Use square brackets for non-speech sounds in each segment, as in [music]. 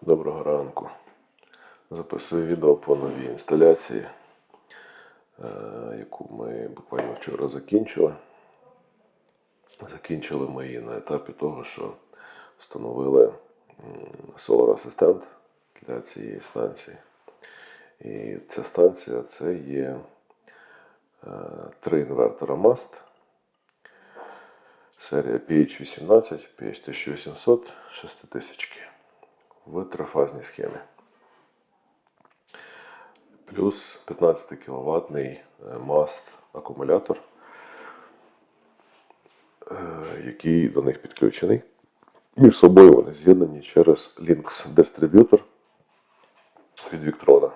Доброго ранку. Записую відео по новій інсталяції, е, яку ми буквально вчора закінчили. Закінчили ми її на етапі того, що встановили Solar Assistant для цієї станції. І ця станція це є е, три інвертора MAST. Серія PH18, PH1800, 6000 в трифазній схемі. Плюс 15 кВт маст акумулятор, е, який до них підключений. Між собою вони з'єднані через Lynx дистриб'ютор від Victron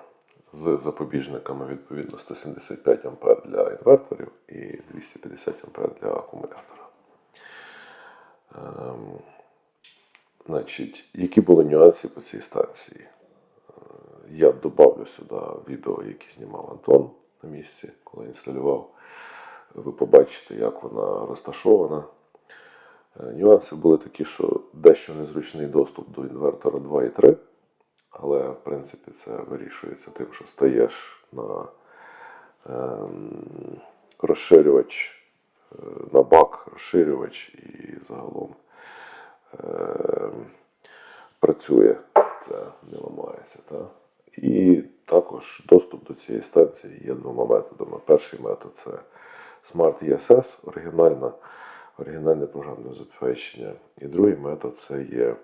з запобіжниками відповідно 175 А для інверторів і 250 А для акумулятора. Значить, які були нюанси по цій станції? Е, Я додавлю сюди відео, яке знімав Антон на місці, коли інсталював. Ви побачите, як вона розташована. Е, Нюанси були такі, що дещо незручний доступ до інвертора 2 і 3, але в принципі це вирішується тим, що стаєш на ем, розширювач, е, на бак, розширювач і загалом працює, це не ламається. Та? І також доступ до цієї станції є двома методами. Перший метод це Smart ESS, оригінальна, оригінальне програмне забезпечення. І другий метод це є е,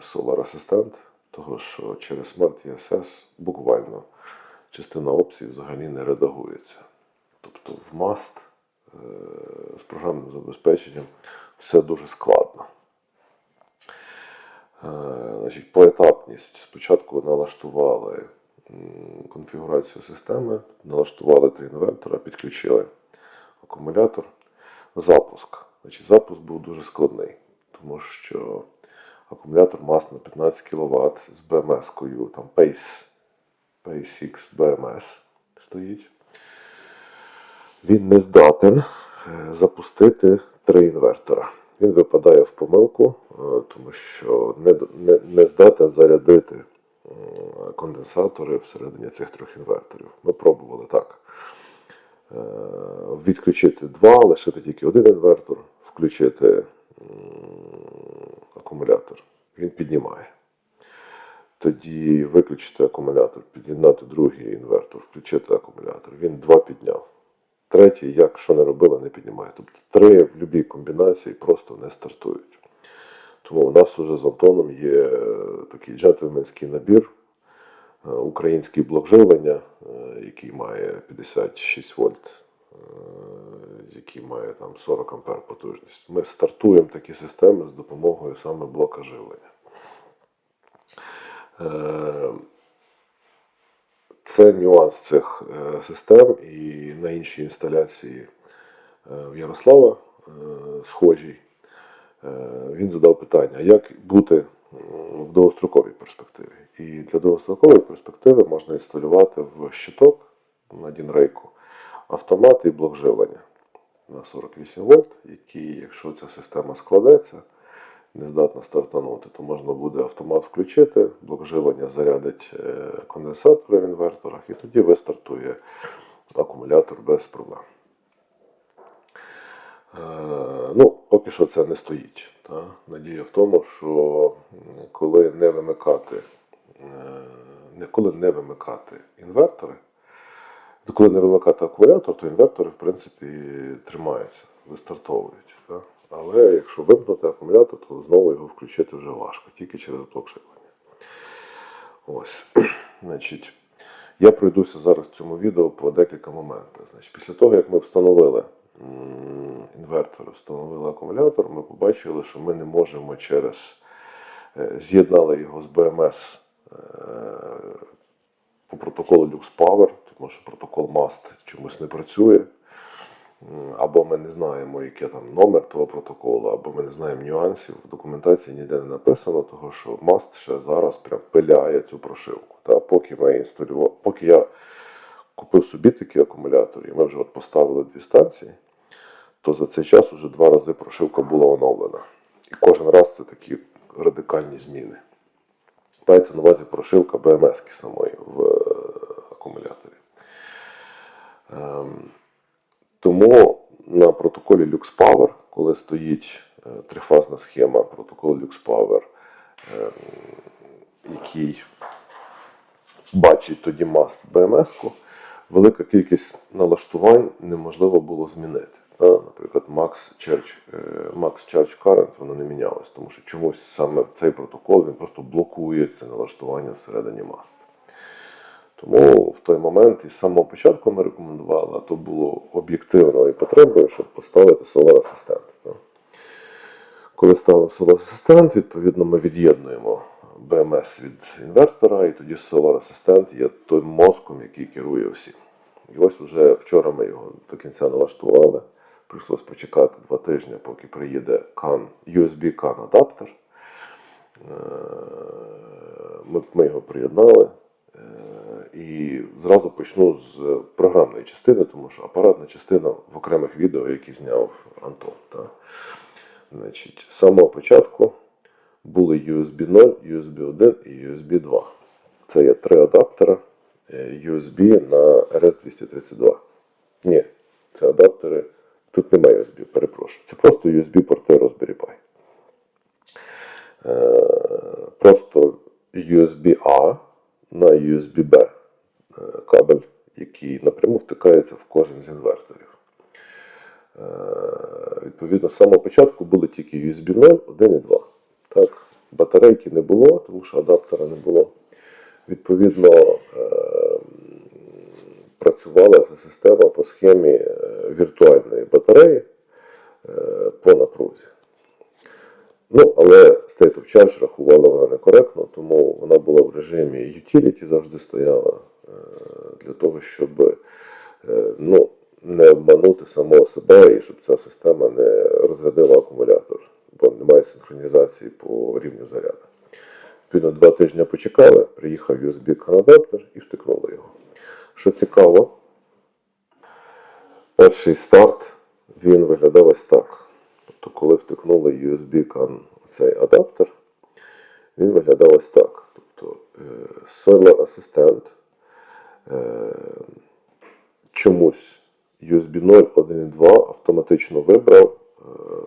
Solar Assistant, того що через Smart ESS буквально частина опцій взагалі не редагується. Тобто в MAST е, з програмним забезпеченням все дуже складно. Е, Значить, поетапність. Спочатку налаштували конфігурацію системи, налаштували три інвертора, підключили акумулятор. Запуск. Значить, запуск був дуже складний, тому що акумулятор мас на 15 кВт з БМС-кою, там Pace, PaceX BMS стоїть. Він не здатен е, запустити три інвертора. Він випадає в помилку, тому що не, не, не здатен зарядити конденсатори всередині цих трьох інверторів. Ми пробували так. Е, Відключити два, лишити тільки один інвертор, включити акумулятор. Він піднімає. Тоді виключити акумулятор, під'єднати другий інвертор, включити акумулятор. Він два підняв. Третій, як що не робили, не піднімає. Тобто три в будь-якій комбінації просто не стартують. Тому у нас вже з Антоном є е, такий джентльменський набір, е, український блок живлення, е, який має 56 вольт, який має там 40 ампер потужність. Ми стартуємо такі системи з допомогою саме блока живлення. Це нюанс цих систем і на іншій інсталяції в Ярослава схожій. Е, Він задав питання, як бути в довгостроковій перспективі. І для довгострокової перспективи можна інсталювати в щиток на Дінрейку автомат і блок живлення на 48 вольт, який, якщо ця система складеться, не здатна стартанути, то можна буде автомат включити, блок живлення зарядить е, конденсатори в інверторах, і тоді вистартує акумулятор без проблем. Е, Ну, поки що це не стоїть. Та? Надія в тому, що коли не вимикати, е, коли не вимикати інвертори, то коли не вимикати акумулятор, то інвертори, в принципі, тримаються, вистартовують. Та? Але якщо вимкнути акумулятор, то знову його включити вже важко, тільки через блок живлення. Ось. [clears throat] Значить, я пройдуся зараз в цьому відео по декілька моментах. Значить, після того, як ми встановили інвертор, встановили акумулятор, ми побачили, що ми не можемо через е, з'єднали його з BMS е, по протоколу LuxPower, тому що протокол MAST чомусь не працює. Або ми не знаємо, який там номер того протоколу, або ми не знаємо нюансів. В документації ніде не написано, того що MAST ще зараз прям пиляє цю прошивку. Та, поки ми інсталювали, поки я купив собі такий акумулятор, і ми вже от поставили дві станції, то за цей час вже два рази прошивка була оновлена. І кожен раз це такі радикальні зміни. Мається на увазі прошивка БМС самої в е, акумуляторі. Ем, Тому на протоколі LuxPower, коли стоїть е, трифазна схема протоколу LuxPower, ем, який бачить тоді маст BMS-ку, велика кількість налаштувань неможливо було змінити. Наприклад, Max Charge, е, Max Charge Current воно не мінялось, тому що чомусь саме цей протокол він просто блокує це налаштування всередині маст. Тому в той момент із самого початку ми рекомендували, а то було об'єктивною потребою, щоб поставити Solar Assistant. Коли ставимо Solar Assistant, відповідно ми від'єднуємо BMS від інвертора, і тоді Solar Assistant є той мозком, який керує всім. І ось вже вчора ми його до кінця налаштували. Прийшлось почекати два тижні, поки приїде CAN, USB CAN адаптер. Е, Ми, його приєднали. Е, І зразу почну з програмної частини, тому що апаратна частина в окремих відео, які зняв Антон. Та. Значить, з самого початку були USB 0, USB 1 і USB 2. Це є три адаптера е, USB на RS232. Ні, це адаптери. Тут немає USB, перепрошую. Це просто USB-порти Raspberry Pi. Просто USB-A на USB-B е, кабель, який напряму втикається в кожен з інверторів. Е, Відповідно, з самого початку були тільки USB 0, 1 і 2. Так, батарейки не було, тому що адаптера не було. Відповідно, е, працювала ця система по схемі віртуальної батареї е, по напрузі. Ну, але State of Charge рахувала вона некоректно, тому вона була в режимі utility завжди стояла е, для того, щоб е, ну, не обманути самого себе і щоб ця система не розрядила акумулятор, бо немає синхронізації по рівню заряду. Відповідно, два тижні почекали, приїхав USB-адаптер і втикнули його. Що цікаво, перший старт він виглядав ось так. Тобто, коли втикнули USB-CAN цей адаптер, він виглядав ось так. Тобто е, Solar Assistant е, чомусь USB 0, 1 і 2 автоматично вибрав. Е,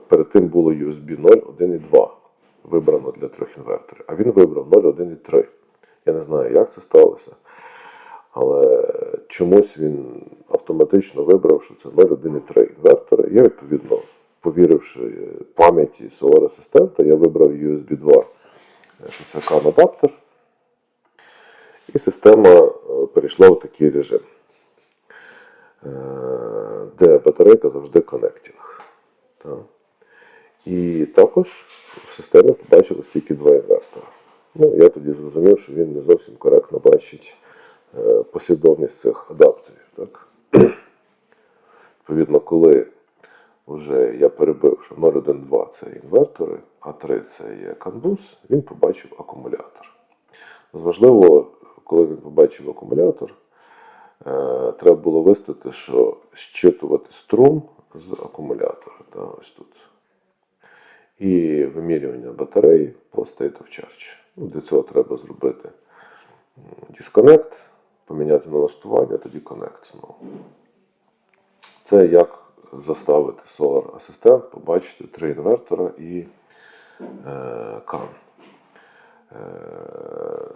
Перед тим було USB 0, 1 і 2 вибрано для трьох інверторів, а він вибрав 0, 1 і 3. Я не знаю, як це сталося. Але чомусь він автоматично вибрав, що це 0, 1 і 3 інвертори. Я відповідно, повіривши пам'яті Solar Assistant, я вибрав USB 2, що це CAN адаптер. І система е, перейшла в такий режим, е, де батарейка завжди коннектінг. І також в системі побачилось тільки два інвертора. Ну, я тоді зрозумів, що він не зовсім коректно бачить е, послідовність цих адаптерів. Так? [clears throat] Відповідно, коли вже я перебив, що 0,1,2 це інвертори, а 3 це є канбус, він побачив акумулятор. Важливо, коли він побачив акумулятор, е, треба було виставити, що щитувати струм з акумулятора. Та, ось тут. І вимірювання батареї по state of charge. Ну, для цього треба зробити disconnect, поміняти налаштування, тоді connect знову. Це як заставити Solar Assistant побачити три інвертора і е, CAN. Е,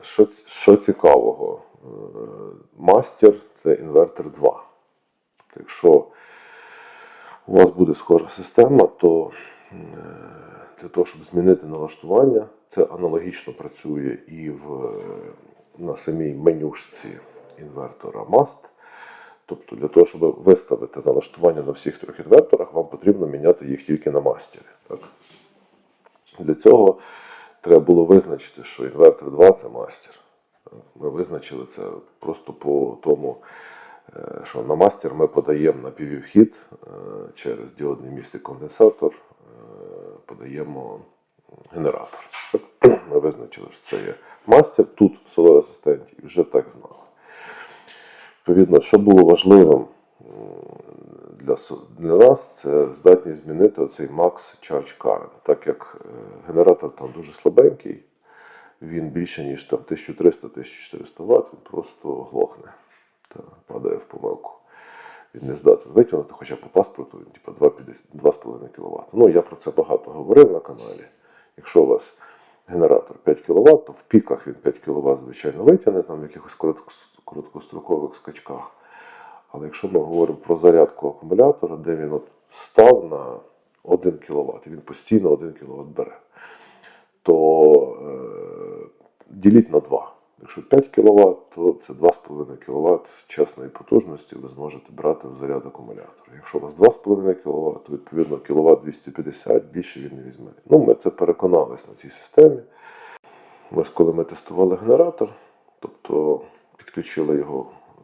що, що цікавого, е, мастер це інвертор 2. Тобто, якщо у вас буде схожа система, то е, для того, щоб змінити налаштування, це аналогічно працює і в, на самій менюшці інвертора MAST. Тобто для того, щоб виставити налаштування на всіх трьох інверторах, вам потрібно міняти їх тільки на мастері. Так? Для цього треба було визначити, що інвертор 2 це мастер. Ми визначили це просто по тому, е, що на мастер ми подаємо на піввхід е, через діодний міст і конденсатор, е, подаємо генератор. Ми визначили, що це є мастер тут в Solar Assistant вже так знали. Відповідно, що було важливим для, для нас, це здатність змінити оцей Max Charge Current. Так як е, генератор там дуже слабенький, він більше, ніж там 1300-1400 Вт, він просто глохне та падає в помилку. Він не здатен витягнути, хоча по паспорту він типу 2,5 кВт. Ну, я про це багато говорив на каналі. Якщо у вас генератор 5 кВт, то в піках він 5 кВт, звичайно, витягне там в якихось коротко- короткострокових скачках. Але якщо ми говоримо про зарядку акумулятора, де він от став на 1 кВт, він постійно 1 кВт бере, то е, діліть на 2. Якщо 5 кВт, то це 2,5 кВт чесної потужності ви зможете брати в заряд акумулятора. Якщо у вас 2,5 кВт, то відповідно кВт 250 більше він не візьме. Ну, ми це переконались на цій системі. Ось коли ми тестували генератор, тобто підключили його е,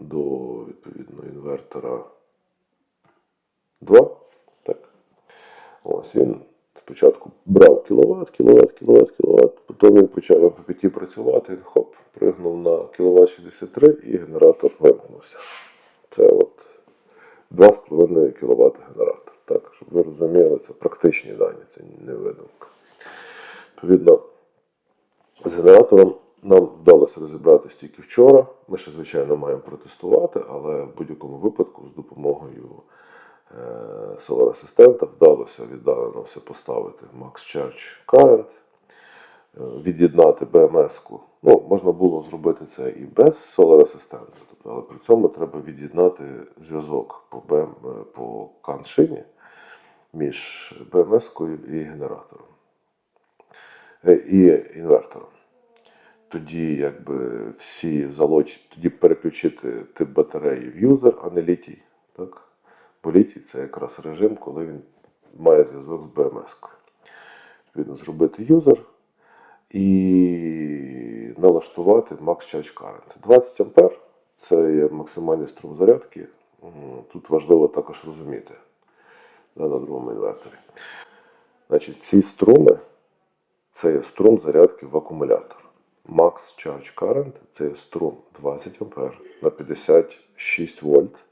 до відповідно інвертора 2. Так. Ось він спочатку брав кіловат, кіловат, кіловат, кіловат, потім він почав МППТ працювати, він хоп, пригнув на кіловат 63 і генератор вимкнувся. Це от 2,5 кВт генератор. Так, щоб ви розуміли, це практичні дані, це не видумка. Відповідно, з генератором нам вдалося розібратися тільки вчора. Ми ще, звичайно, маємо протестувати, але в будь-якому випадку з допомогою е, Solar Assistant вдалося віддалено все поставити Max Charge Current, е, від'єднати BMS-ку. Ну, можна було зробити це і без Solar Assistant, тобто, але при цьому треба від'єднати зв'язок по, BM, е, по каншині між BMS-кою і генератором. Е, І інвертором. Тоді якби всі залочі, тоді переключити тип батареї в юзер, а не літій. Так? Бо літій це якраз режим, коли він має зв'язок з BMS-кою. Відповідно, зробити юзер і налаштувати Max Charge Current. 20 А це є максимальний струм зарядки. Тут важливо також розуміти да, на другому інверторі. Значить, ці струми це є струм зарядки в акумулятор. Max Charge Current це струм 20 А на 56 вольт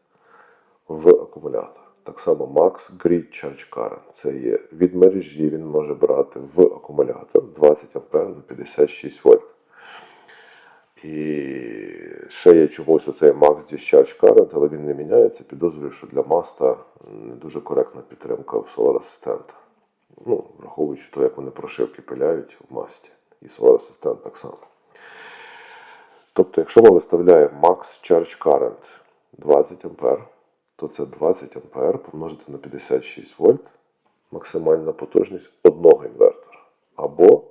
в акумулятор. Так само Max Grid Charge Current це є від мережі, він може брати в акумулятор 20 А на 56 вольт. І ще є чомусь оцей Max Discharge Current, але він не міняється. Підозрюю, що для маста не дуже коректна підтримка в Solar Assistant. Ну, враховуючи те, як вони прошивки пиляють в масті. І Solar Assistant так само. Тобто, якщо ми виставляємо Max Charge Current 20 А, то це 20 А помножити на 56 вольт максимальна потужність одного інвертора. Або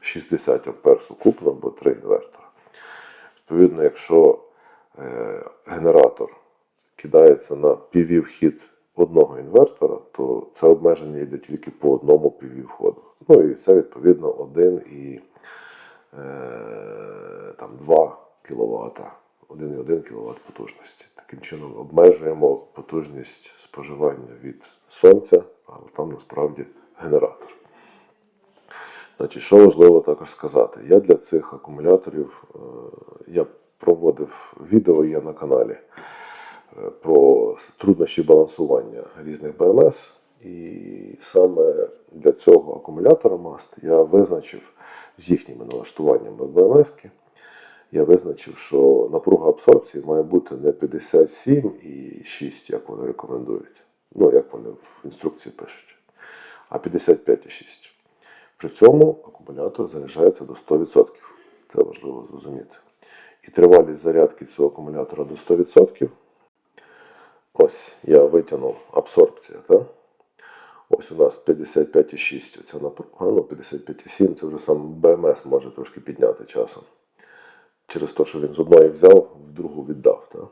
60 А сукупно, або 3 інвертора. Відповідно, якщо е, генератор кидається на PV-вхід одного інвертора, то це обмеження йде тільки по одному PV-входу. Ну і це відповідно 1 і е, там 2 кВт, 1,1 кВт потужності. Таким чином обмежуємо потужність споживання від сонця, але там насправді генератор. Значить, що важливо також сказати, я для цих акумуляторів е, я проводив відео є на каналі про труднощі балансування різних БМС. І саме для цього акумулятора MAST я визначив з їхніми налаштуваннями БМС. Я визначив, що напруга абсорбції має бути не 57,6, як вони рекомендують. Ну, як вони в інструкції пишуть, а 55,6. При цьому акумулятор заряджається до 100%. Це важливо зрозуміти. І тривалість зарядки цього акумулятора до 100%. Ось я витягнув абсорбція. Так? Ось у нас 55,6. Це напруга, ну 55,7 це вже сам БМС може трошки підняти часом. Через те, що він з одної взяв, в другу віддав. Так?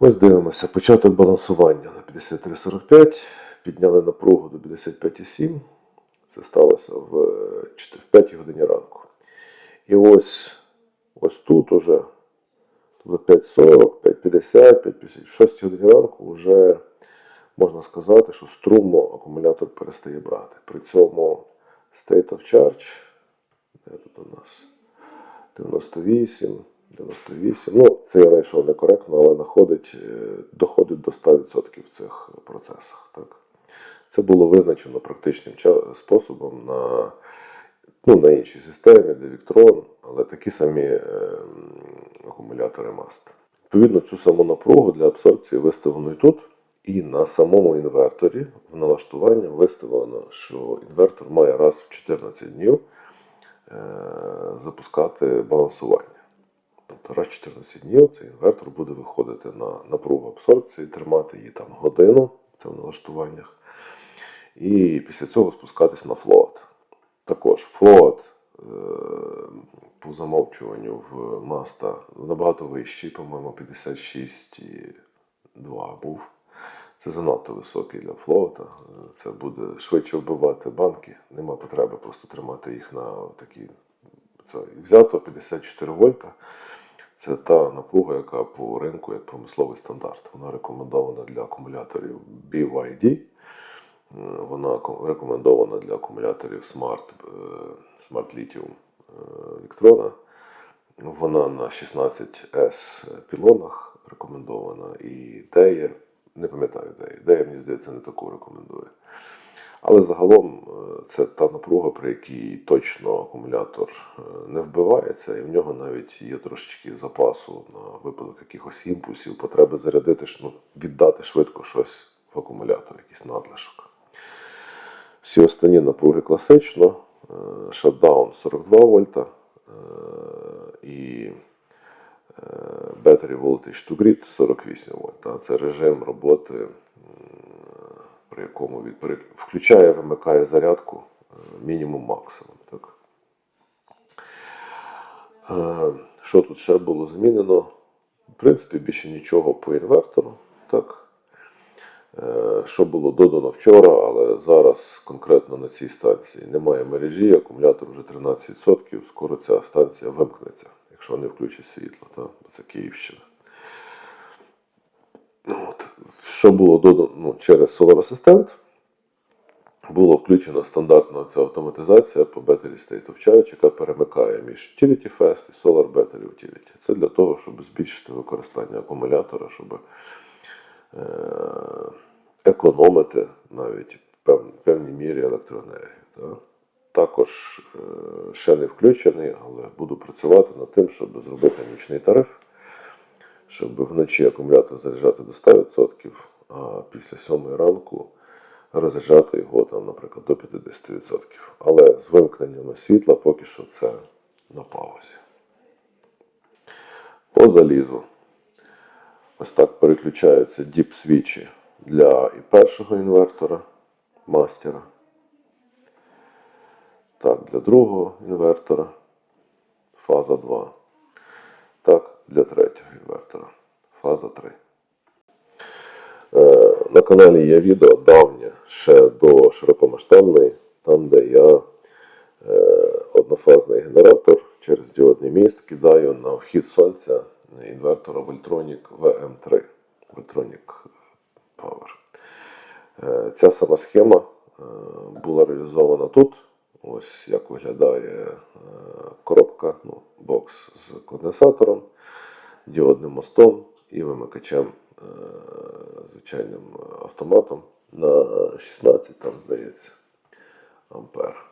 Ось дивимося. Початок балансування на 53,45. Підняли напругу до 55,7. Це сталося в, е, в 5 годині ранку. І ось, ось тут уже тобто 5.40, 5.50, 5.50, в 6 годині ранку вже можна сказати, що струму акумулятор перестає брати. При цьому state of charge, де тут у нас 98, 98. Ну, це я знайшов некоректно, але находить, е, доходить до 100% в цих процесах. Так? Це було визначено практичним способом на ну, на іншій системі, де Victron, але такі самі е, акумулятори MAST. Відповідно, цю саму напругу для абсорбції виставлено і тут. І на самому інверторі в налаштуванні виставлено, що інвертор має раз в 14 днів е, запускати балансування. Тобто раз в 14 днів цей інвертор буде виходити на напругу абсорбції, тримати її там годину, це в налаштуваннях, і після цього спускатись на флоат. Також флоат по замовчуванню в Маста набагато вищий, по-моєму, 56,2 був. Це занадто високий для флоута. Це буде швидше вбивати банки. Нема потреби просто тримати їх на такі. Це взято 54 вольта. Це та напруга, яка по ринку як промисловий стандарт. Вона рекомендована для акумуляторів BYD. Е, Вона ко- рекомендована для акумуляторів Smart, е, Smart Lithium е, Victrona. Вона на 16S пілонах рекомендована. І Дея, не пам'ятаю Дея. Дея, мені здається, не таку рекомендує. Але загалом е, це та напруга, при якій точно акумулятор е, не вбивається, і в нього навіть є трошечки запасу на випадок якихось імпульсів, потреби зарядити, ну, віддати швидко щось в акумулятор, якийсь надлишок. Всі останні напруги класично, е, шатдаун 42 вольта е, і е, Battery Voltage to Grid 48 вольт. Це режим роботи, при якому від, включає, вимикає зарядку мінімум максимум. Так? Що тут ще було змінено? В принципі, більше нічого по інвертору. Так? Е, Що було додано вчора, але зараз конкретно на цій станції немає мережі, акумулятор вже 13%, скоро ця станція вимкнеться, якщо не включить світло, та? бо це Київщина. Ну, От. Що було додано ну, через Solar Assistant, було включено стандартна ця автоматизація по Battery State of Charge, яка перемикає між Utility Fast і Solar Battery Utility. Це для того, щоб збільшити використання акумулятора, щоб економити навіть в певній мірі електроенергію. Да? Також е, ще не включений, але буду працювати над тим, щоб зробити нічний тариф, щоб вночі акумулятор заряджати до 100%, а після 7 ранку розряджати його, там, наприклад, до 50%. Але з вимкненнями світла поки що це на паузі. По залізу. Ось так переключаються діп свічі для і першого інвертора мастера. Так, для другого інвертора фаза 2. Так, для третього інвертора фаза 3. Е, На каналі є відео давнє ще до широкомасштабної, там, де я е, однофазний генератор через діодний міст кидаю на вхід сонця інвертора Voltronic VM3. Voltronic Power. Ця сама схема е, була реалізована тут. Ось як виглядає е, коробка, ну, бокс з конденсатором, діодним мостом і вимикачем, е, звичайним автоматом на 16, там здається, ампер.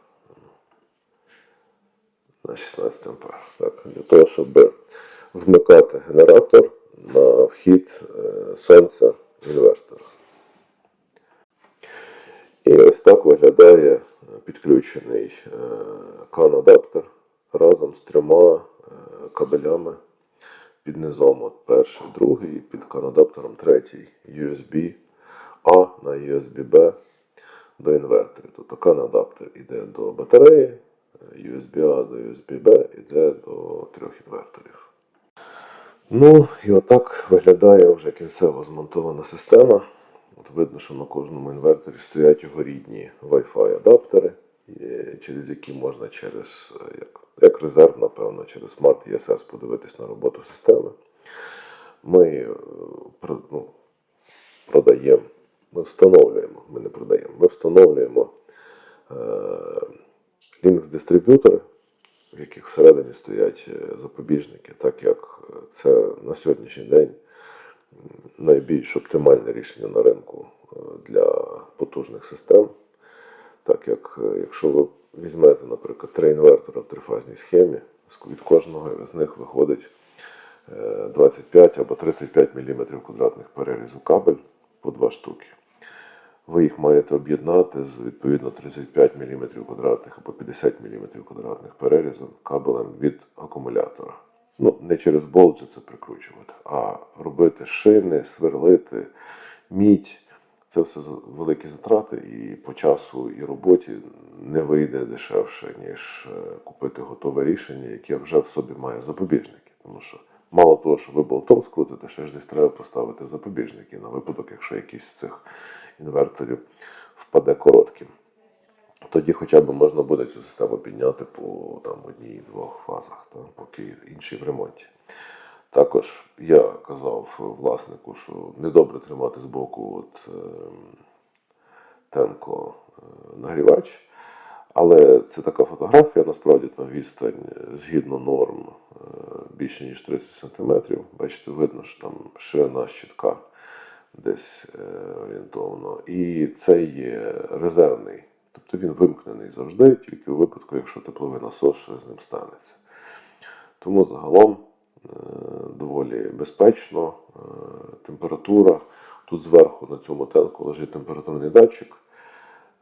На 16 ампер. Так, для того, щоб вмикати генератор на вхід е, сонця інвертора. І ось так виглядає підключений е, CAN-адаптер разом з трьома е, кабелями під низом. От перший, другий, і під CAN-адаптером третій USB A на USB B до інверторів. Тобто CAN-адаптер йде до батареї, е, USB A до USB B йде до трьох інверторів. Ну, і отак виглядає вже кінцево змонтована система. От видно, що на кожному інверторі стоять його рідні Wi-Fi адаптери, е, через які можна через е, як, як резерв, напевно, через Smart ESS подивитись на роботу системи. Ми е, ну, продаємо, ми встановлюємо, ми не продаємо, ми встановлюємо е, Linux-дистриб'ютори, в яких всередині стоять е, запобіжники, так як е, це на сьогоднішній день найбільш оптимальне рішення на ринку е, для потужних систем. Так як якщо ви візьмете, наприклад, три інвертора в трифазній схемі, від кожного з них виходить е, 25 або 35 мм квадратних перерізу кабель по два штуки. Ви їх маєте об'єднати з відповідно 35 мм квадратних або 50 мм квадратних перерізом кабелем від акумулятора. Ну, не через болт це прикручувати, а робити шини, сверлити, мідь. Це все великі затрати, і по часу і роботі не вийде дешевше, ніж е, купити готове рішення, яке вже в собі має запобіжники. Тому що мало того, що ви болтом скрутите, ще ж десь треба поставити запобіжники на випадок, якщо якийсь з цих інверторів впаде коротким. Тоді хоча б можна буде цю систему підняти по там, одній-двох фазах, та, поки інший в ремонті. Також я казав власнику, що недобре тримати збоку от, е, тенко е, нагрівач. Але це така фотографія, насправді там відстань е, згідно норм е, більше ніж 30 см. Бачите, видно, що там ширина щитка десь е, орієнтовно. І це є резервний. Тобто він вимкнений завжди, тільки у випадку, якщо тепловий насос щось з ним станеться. Тому загалом е, доволі безпечно. Е, Температура. Тут зверху на цьому тенку лежить температурний датчик.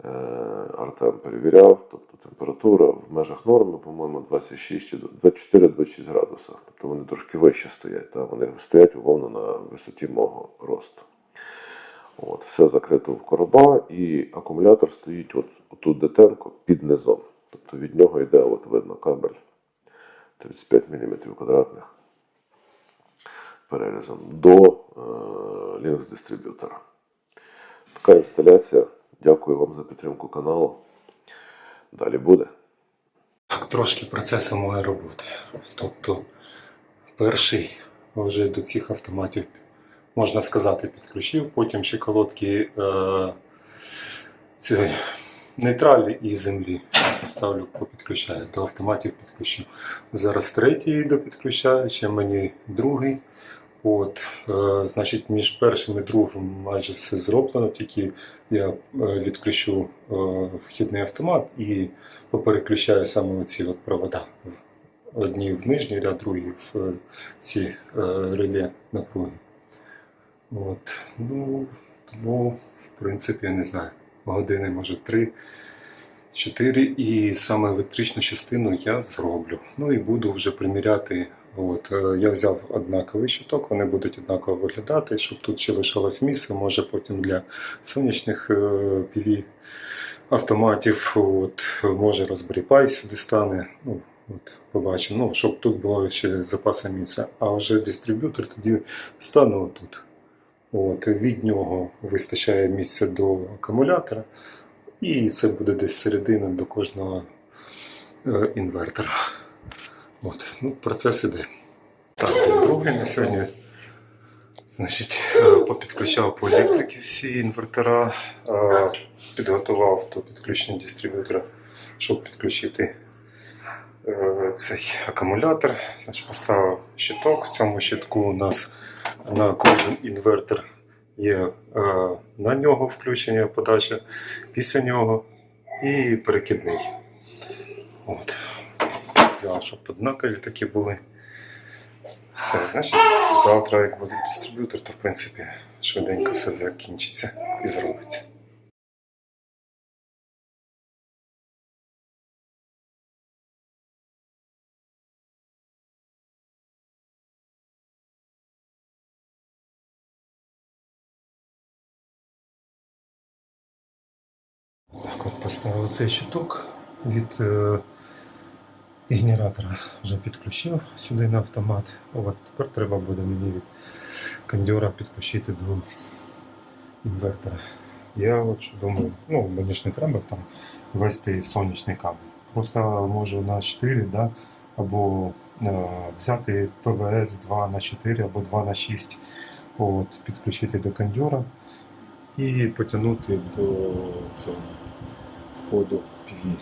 Е, Артем перевіряв, тобто температура в межах норми, по-моєму, 26 чи 24-26 градусів. Тобто вони трошки вище стоять. Та? Вони стоять умовно на висоті мого росту. От, все закрито в короба, і акумулятор стоїть от, тут детенко під низом. Тобто від нього йде, от видно, кабель 35 мм квадратних перерізом до е, Linux дистриб'ютора. Така інсталяція. Дякую вам за підтримку каналу. Далі буде. Так, трошки процесу моєї роботи. Тобто, перший вже до цих автоматів, можна сказати, підключив, потім ще колодки е, нейтралі і землі ставлю, попідключаю. До автоматів підключив. Зараз третій допідключаю, ще мені другий. От, е, значить, між першим і другим майже все зроблено, тільки я е, відключу е, вхідний автомат і попереключаю саме оці от провода. Одні в нижній ряд, другі в е, ці е, реле напруги. От. Ну, тому, в принципі, я не знаю, години, може, три, чотири, і саме електричну частину я зроблю. Ну і буду вже приміряти. От, е, я взяв однаковий щиток, вони будуть однаково виглядати, щоб тут ще лишалось місце, може потім для сонячних е, PV автоматів, от, може Pi сюди стане. Ну, от, побачимо, ну, щоб тут було ще запаса місця. А вже дистриб'ютор тоді стане отут. От, від нього вистачає місця до акумулятора, і це буде десь середина до кожного е, інвертора. От, ну, процес іде. Так, другий на сьогодні. Значить, е, попідключав по електрики всі інвертора, е, підготував до підключення дистриб'ютора, щоб підключити цей акумулятор. Значить, поставив щиток. В цьому щитку у нас на кожен інвертор є е, на нього включення подача, після нього і перекидний. От. Я, щоб однакові такі були. Все, значить, завтра, як буде дистриб'ютор, то в принципі швиденько все закінчиться і зробиться. От поставив цей щиток від е, генератора вже підключив сюди на автомат. От тепер треба буде мені від кондьора підключити до інвертора. Я от думаю, ну мені ж не треба там вести сонячний кабель. Просто можу на 4, да, або е, взяти ПВС 2 на 4 або 2 на 6, от, підключити до кондьора і потягнути до цього входу PV.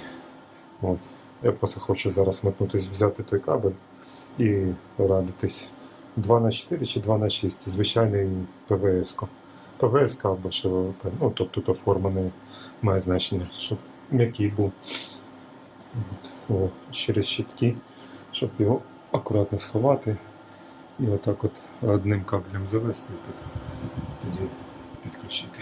От. Я просто хочу зараз метнутися, взяти той кабель і радитись 2 на 4 чи 2 на 6 звичайний ПВС. ПВС або ШВП. Ну, тобто тут оформлений має значення, щоб м'який був. От, о, через щитки, щоб його акуратно сховати і отак от одним кабелем завести і тут тоді підключити.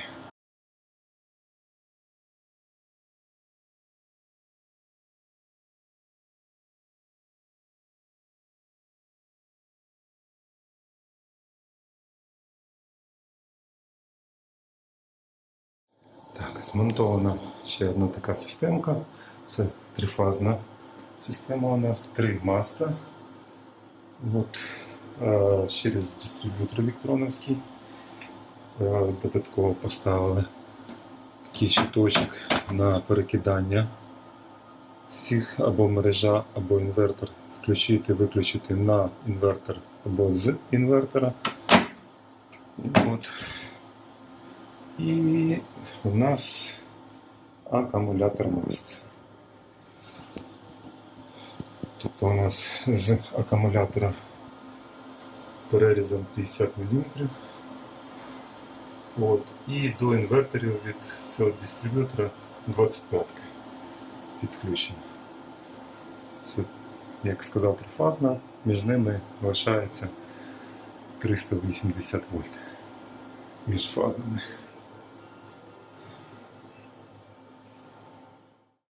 Змонтована ще одна така системка. Це трифазна система у нас, три маста. От, е, через дистриб'ютор електроновський. Е, Додатково поставили такий щиточок на перекидання всіх або мережа, або інвертор. Включити, виключити на інвертор або з інвертора. От. І у нас акумулятор мост. Тобто у нас з акумулятора перерізом 50 мм. От. І до інверторів від цього дистриб'ютора 25 підключено. Це, як сказав, трифазна, між ними лишається 380 вольт між фазами.